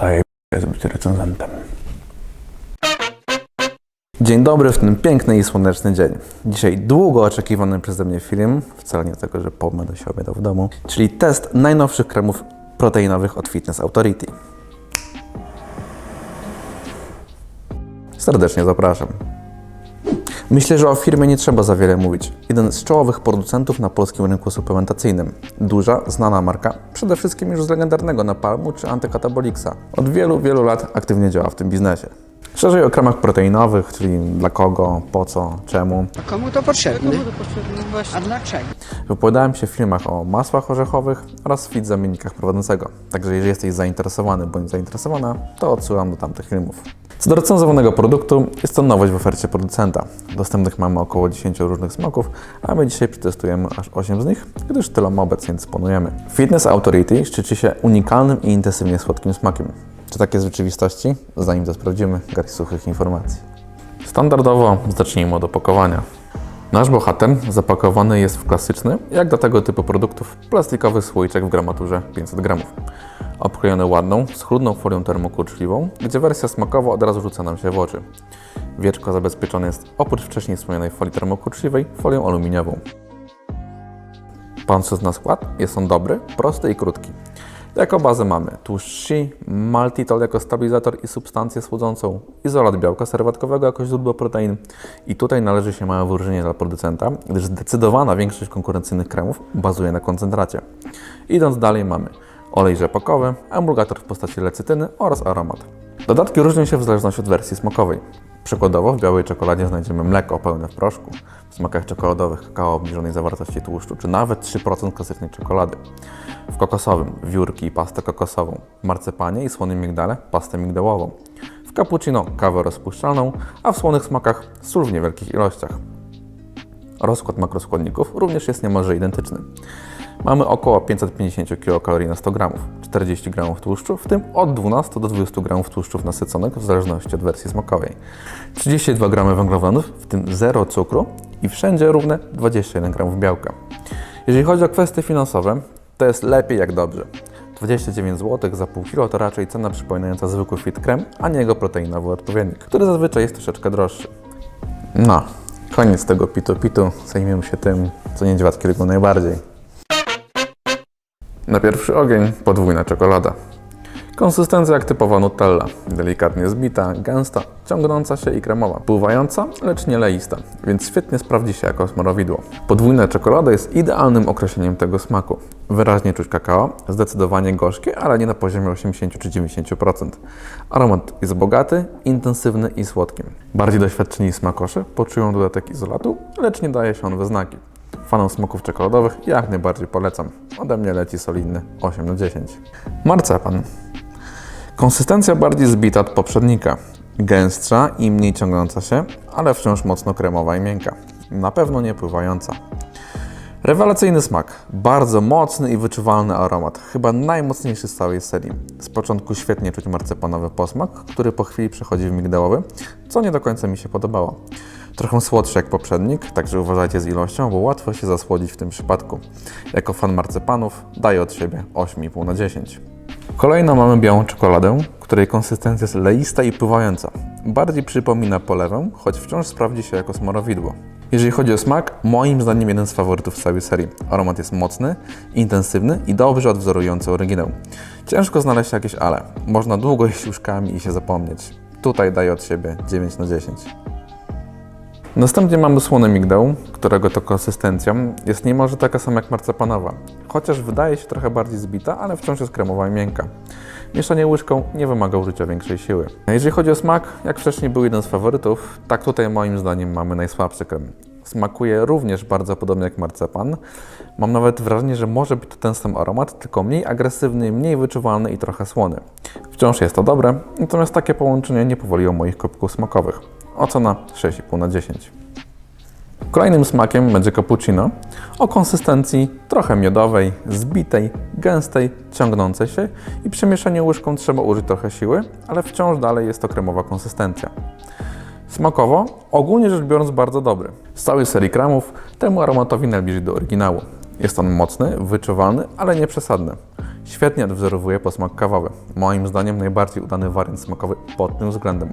Zajebiście jest być recenzentem. Dzień dobry w ten piękny i słoneczny dzień. Dzisiaj długo oczekiwany przeze mnie film, wcale nie tego, że po będę się obiadał w domu, czyli test najnowszych kremów proteinowych od Fitness Authority. Serdecznie zapraszam. Myślę, że o firmie nie trzeba za wiele mówić. Jeden z czołowych producentów na polskim rynku suplementacyjnym. Duża, znana marka, przede wszystkim już z legendarnego Napalmu czy Antykataboliksa. Od wielu, wielu lat aktywnie działa w tym biznesie. Szerzej o kremach proteinowych, czyli dla kogo, po co, czemu. A komu to potrzebne? Komu to potrzebne? Właśnie. A dlaczego? Wypowiadałem się w filmach o masłach orzechowych oraz fit zamiennikach prowadzącego. Także jeżeli jesteś zainteresowany bądź zainteresowana, to odsyłam do tamtych filmów. Co do recenzowanego produktu, jest to nowość w ofercie producenta. Dostępnych mamy około 10 różnych smaków, a my dzisiaj przetestujemy aż 8 z nich, gdyż tyloma obecnie dysponujemy. Fitness Authority szczyci się unikalnym i intensywnie słodkim smakiem. Czy tak jest w rzeczywistości? Zanim to sprawdzimy, garść suchych informacji. Standardowo zacznijmy od opakowania. Nasz bohater zapakowany jest w klasyczny, jak do tego typu produktów, plastikowy słoiczek w gramaturze 500 gramów. Obklejony ładną, schludną folią termokurczliwą, gdzie wersja smakowa od razu rzuca nam się w oczy. Wieczko zabezpieczone jest oprócz wcześniej wspomnianej folii termokurczliwej folią aluminiową. Patrząc na skład, jest on dobry, prosty i krótki. Jako bazę mamy tłuszcz maltitol jako stabilizator i substancję słodzącą, izolat białka serwatkowego jako źródło protein. I tutaj należy się małe wyróżnienie dla producenta, gdyż zdecydowana większość konkurencyjnych kremów bazuje na koncentracie. Idąc dalej mamy olej rzepakowy, emulgator w postaci lecytyny oraz aromat. Dodatki różnią się w zależności od wersji smakowej. Przykładowo w białej czekoladzie znajdziemy mleko pełne w proszku, w smakach czekoladowych kakao obniżonej zawartości tłuszczu, czy nawet 3% klasycznej czekolady. W kokosowym wiórki i pastę kokosową, marcepanie i słonym migdale pastę migdałową. W cappuccino kawę rozpuszczalną, a w słonych smakach sól w niewielkich ilościach. Rozkład makroskładników również jest niemalże identyczny. Mamy około 550 kilokalorii na 100 gramów, 40 gramów tłuszczu, w tym od 12 do 20 gramów tłuszczów nasyconych w zależności od wersji smakowej. 32 gramy węglowodanów, w tym 0 cukru i wszędzie równe 21 gramów białka. Jeżeli chodzi o kwestie finansowe, to jest lepiej jak dobrze. 29 zł za pół kilo to raczej cena przypominająca zwykły fit krem, a nie jego proteinowy odpowiednik, który zazwyczaj jest troszeczkę droższy. No, koniec tego pitu-pitu. Zajmiemy się tym, co niedźwiadki lubią najbardziej. Na pierwszy ogień podwójna czekolada. Konsystencja jak typowa Nutella. Delikatnie zbita, gęsta, ciągnąca się i kremowa. Pływająca, lecz nie leista, więc świetnie sprawdzi się jako smarowidło. Podwójna czekolada jest idealnym określeniem tego smaku. Wyraźnie czuć kakao, zdecydowanie gorzkie, ale nie na poziomie 80 czy 90%. Aromat jest bogaty, intensywny i słodki. Bardziej doświadczeni smakosze poczują dodatek izolatu, lecz nie daje się on we znaki. Fanom smaków czekoladowych jak najbardziej polecam. Ode mnie leci solidny 8 na 10. Marcepan. Konsystencja bardziej zbita od poprzednika. Gęstsza i mniej ciągnąca się, ale wciąż mocno kremowa i miękka. Na pewno nie pływająca. Rewelacyjny smak. Bardzo mocny i wyczuwalny aromat. Chyba najmocniejszy z całej serii. Z początku świetnie czuć marcepanowy posmak, który po chwili przechodzi w migdałowy, co nie do końca mi się podobało. Trochę słodszy jak poprzednik, także uważajcie z ilością, bo łatwo się zasłodzić w tym przypadku. Jako fan marcepanów daję od siebie 8,5 na 10. Kolejno mamy białą czekoladę, której konsystencja jest leista i pływająca. Bardziej przypomina polewę, choć wciąż sprawdzi się jako smarowidło. Jeżeli chodzi o smak, moim zdaniem jeden z faworytów z całej serii. Aromat jest mocny, intensywny i dobrze odwzorujący oryginał. Ciężko znaleźć jakieś ale. Można długo jeść łóżkami i się zapomnieć. Tutaj daję od siebie 9 na 10. Następnie mamy słony migdał, którego to konsystencja jest niemalże taka sama jak marcepanowa, chociaż wydaje się trochę bardziej zbita, ale wciąż jest kremowa i miękka. Mieszanie łyżką nie wymaga użycia większej siły. Jeżeli chodzi o smak, jak wcześniej był jeden z faworytów, tak tutaj moim zdaniem mamy najsłabszy krem. Smakuje również bardzo podobnie jak marcepan. Mam nawet wrażenie, że może być to ten sam aromat, tylko mniej agresywny, mniej wyczuwalny i trochę słony. Wciąż jest to dobre, natomiast takie połączenie nie powoliło moich kubków smakowych. Ocena 6,5 na 10. Kolejnym smakiem będzie cappuccino o konsystencji trochę miodowej, zbitej, gęstej, ciągnącej się i przy mieszaniu łyżką trzeba użyć trochę siły, ale wciąż dalej jest to kremowa konsystencja. Smakowo, ogólnie rzecz biorąc, bardzo dobry. Z całej serii kremów temu aromatowi najbliżej do oryginału. Jest on mocny, wyczuwalny, ale nie przesadny. Świetnie odwzorowuje posmak kawowy. Moim zdaniem najbardziej udany wariant smakowy pod tym względem.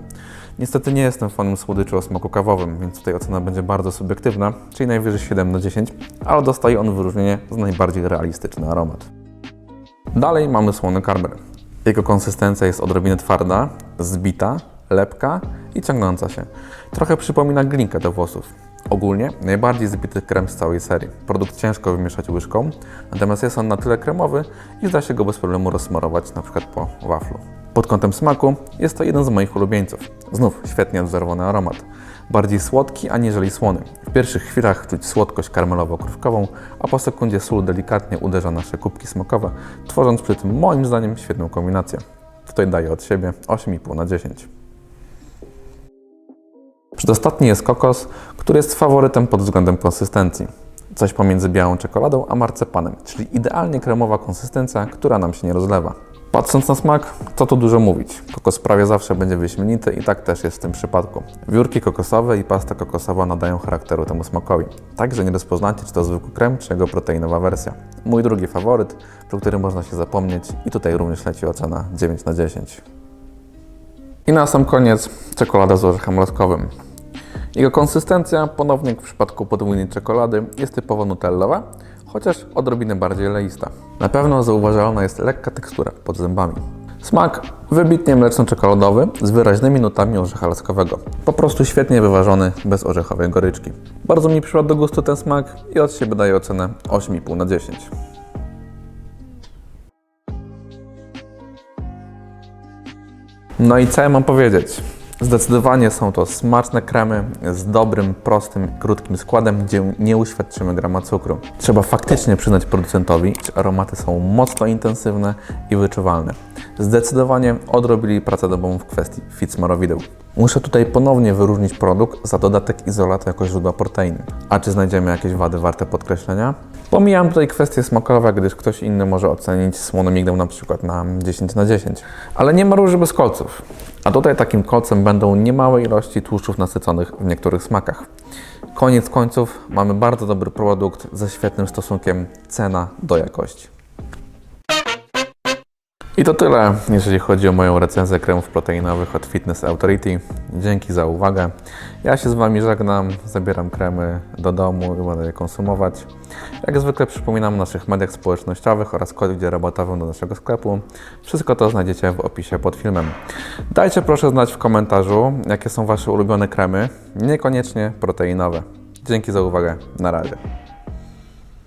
Niestety nie jestem fanem słodyczy o smaku kawowym, więc tutaj ocena będzie bardzo subiektywna, czyli najwyżej 7 na 10, ale dostaje on wyróżnienie za najbardziej realistyczny aromat. Dalej mamy słony karmel. Jego konsystencja jest odrobinę twarda, zbita, lepka i ciągnąca się. Trochę przypomina glinkę do włosów. Ogólnie najbardziej zbity krem z całej serii. Produkt ciężko wymieszać łyżką, natomiast jest on na tyle kremowy, iż da się go bez problemu rozsmarować np. po waflu. Pod kątem smaku jest to jeden z moich ulubieńców. Znów świetnie odwzorowany aromat. Bardziej słodki aniżeli słony. W pierwszych chwilach czuć słodkość karmelowo-krówkową, a po sekundzie sól delikatnie uderza nasze kubki smakowe, tworząc przy tym moim zdaniem świetną kombinację. Tutaj daję od siebie 8,5 na 10. Przedostatni jest kokos, który jest faworytem pod względem konsystencji. Coś pomiędzy białą czekoladą a marcepanem, czyli idealnie kremowa konsystencja, która nam się nie rozlewa. Patrząc na smak, co tu dużo mówić. Kokos prawie zawsze będzie wyśmienity i tak też jest w tym przypadku. Wiórki kokosowe i pasta kokosowa nadają charakteru temu smakowi. Także nie rozpoznacie, czy to zwykły krem, czy jego proteinowa wersja. Mój drugi faworyt, pro który można się zapomnieć i tutaj również leci ocena 9 na 10. I na sam koniec czekolada z orzechem laskowym. Jego konsystencja, ponownie jak w przypadku podwójnej czekolady, jest typowo nutellowa, chociaż odrobinę bardziej leista. Na pewno zauważalna jest lekka tekstura pod zębami. Smak wybitnie mleczno-czekoladowy z wyraźnymi nutami orzecha laskowego. Po prostu świetnie wyważony, bez orzechowej goryczki. Bardzo mi przypadł do gustu ten smak i od siebie daję ocenę 8,5 na 10. No i co ja mam powiedzieć? Zdecydowanie są to smaczne kremy z dobrym, prostym, krótkim składem, gdzie nie uświadczymy grama cukru. Trzeba faktycznie przyznać producentowi, że aromaty są mocno intensywne i wyczuwalne. Zdecydowanie odrobili pracę domową w kwestii fit smarowideł. Muszę tutaj ponownie wyróżnić produkt za dodatek izolatu jako źródła protein. A czy znajdziemy jakieś wady warte podkreślenia? Pomijam tutaj kwestie smakowe, gdyż ktoś inny może ocenić słonomigdał na przykład na 10 na 10. Ale nie ma róży bez kolców. A tutaj takim kolcem będą niemałe ilości tłuszczów nasyconych w niektórych smakach. Koniec końców mamy bardzo dobry produkt ze świetnym stosunkiem cena do jakości. I to tyle, jeżeli chodzi o moją recenzję kremów proteinowych od Fitness Authority. Dzięki za uwagę. Ja się z Wami żegnam, zabieram kremy do domu i będę je konsumować. Jak zwykle przypominam o naszych mediach społecznościowych oraz kodzie rabatowym do naszego sklepu. Wszystko to znajdziecie w opisie pod filmem. Dajcie proszę znać w komentarzu, jakie są Wasze ulubione kremy, niekoniecznie proteinowe. Dzięki za uwagę, na razie.